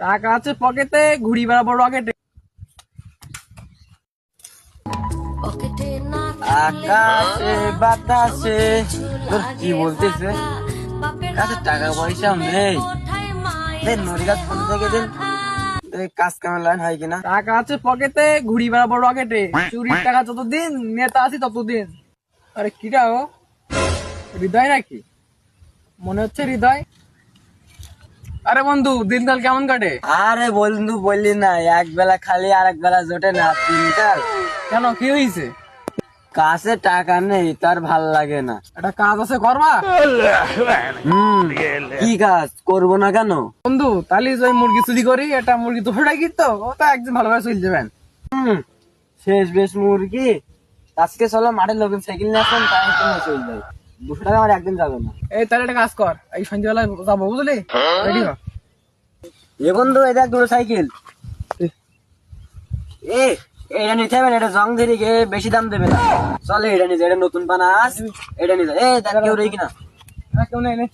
টাকা আছে পকেটে ঘুরি বেড়াবো রকেটে আকাশে বাতাসে কি বলতেছে? কাছে টাকা পয়সা নেই। দেন ফোন থেকে দেন কাজ কামের লাইন হয় কিনা। টাকা আছে পকেটে ঘুড়ি বেড়াবো রকেটে চুরির টাকা যতদিন নেতা আছি ততদিন। আরে কিরা ও হৃদয় নাকি? মনে হচ্ছে হৃদয়। আরে বন্ধু দিনকাল কেমন কাটে? আরে বন্ধু বললি না এক বেলা খালি আর এক বেলা জোটে না তিনকাল কেন কি হয়েছে কাছে টাকা নেই তার ভালো লাগে না। একটা কাজ আছে করবা? হুম কি কাজ করব না কেন? বন্ধু তাহলে ওই মুরগি চুরি করি এটা মুরগি দুশো টাকা তো ও তো একদিন ভালোভাবে চলে যাবেন। হুম শেষ বেশ মুরগি। আজকে চলো মাঠে লোকের সাইকেল নিয়ে আসলাম তাই চলে যাই দুশো টাকা আমার একদিন যাবে না। এই তাহলে একটা কাজ কর এই সন্ধ্যাবেলা যাব বুঝলি? রেডি হ? এ বন্ধু এটা দুটো সাইকেল। এ। এটা নিতে হবে না, এটা জং ধরে গিয়ে বেশি দাম দেবে না। চলে এটা নিতে এটা নতুন পানা আস এটা নিতে এ দেখ কেউ রই কিনা। কেউ নেই নে।